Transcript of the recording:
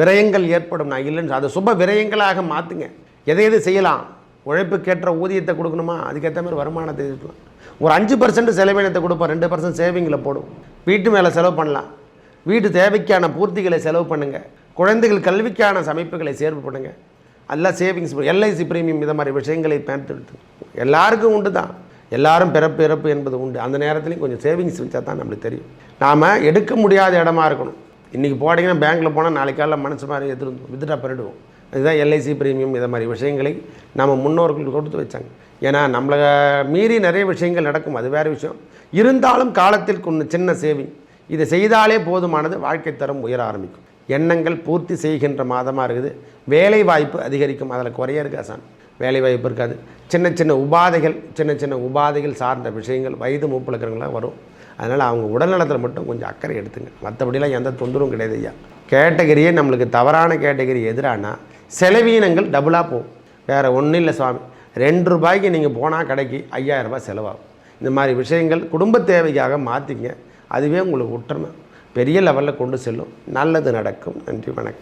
விரயங்கள் ஏற்படும். நான் இல்லைன்னு அதை சுப விரயங்களாக மாற்றுங்க எதை எது செய்யலாம்? உழைப்புக்கேற்ற ஊதியத்தை கொடுக்கணுமா? அதுக்கேற்ற மாதிரி வருமானத்தை இருக்கலாம் ஒரு அஞ்சு பர்சன்ட் செலவினத்தை கொடுப்போம். ரெண்டு பர்சன்ட் சேவிங்கில் போடும். வீட்டு மேலே செலவு பண்ணலாம். வீட்டு தேவைக்கான பூர்த்திகளை செலவு பண்ணுங்கள் குழந்தைகள் கல்விக்கான சமைப்புகளை சேர்வு பண்ணுங்கள் எல்லாம் சேவிங்ஸ் எல்ஐசி பிரீமியம் இதை மாதிரி விஷயங்களை பயன்படுத்து. எல்லாருக்கும் உண்டு தான். எல்லாரும் பிறப்பு இறப்பு என்பது உண்டு. அந்த நேரத்துலையும் கொஞ்சம் சேவிங்ஸ் வச்சா தான் நம்மளுக்கு தெரியும். நாம் எடுக்க முடியாத இடமா இருக்கணும். இன்றைக்கி போட்டிங்கன்னா பேங்க்கில் போனால் நாளைக்கு காலையில் மனசு மாதிரி எடுத்துட்டு வித்துட்டா பண்ணிடுவோம் இதுதான் எல்ஐசி பிரீமியம் இதை மாதிரி விஷயங்களை நம்ம முன்னோர்கள் கொடுத்து வச்சாங்க. ஏன்னா நம்மளை மீறி நிறைய விஷயங்கள் நடக்கும். அது வேறு விஷயம். இருந்தாலும் காலத்தில் கொஞ்சம் சின்ன சேவிங் இதை செய்தாலே போதுமானது வாழ்க்கை தரம் உயர ஆரம்பிக்கும். எண்ணங்கள் பூர்த்தி செய்கின்ற மாதமாக இருக்குது. வேலை வாய்ப்பு அதிகரிக்கும். அதில் குறைய இருக்கா சார் வேலைவாய்ப்பு இருக்காது. சின்ன சின்ன உபாதைகள் சின்ன சின்ன உபாதைகள் சார்ந்த விஷயங்கள் வயது மூப்பில் இருக்கிறவங்களாம் வரும். அதனால் அவங்க உடல்நலத்தில் மட்டும் கொஞ்சம் அக்கறை எடுத்துங்க. மற்றபடிலாம் எந்த தொந்தரவும் கிடையாது ஐயா. கேட்டகரியே நம்மளுக்கு தவறான கேட்டகரி எதிரானா செலவீனங்கள் டபுளாக போகும். வேறு ஒன்றும் இல்லை சுவாமி. ரெண்டு ரூபாய்க்கு நீங்கள் போனால் கடைக்கு ஐயாயிரம் ரூபாய் செலவாகும். இந்த மாதிரி விஷயங்கள் குடும்ப தேவைக்காக மாற்றிங்க அதுவே உங்களுக்கு உற்றமை. பெரிய லெவலில் கொண்டு செல்லும். நல்லது நடக்கும். நன்றி வணக்கம்.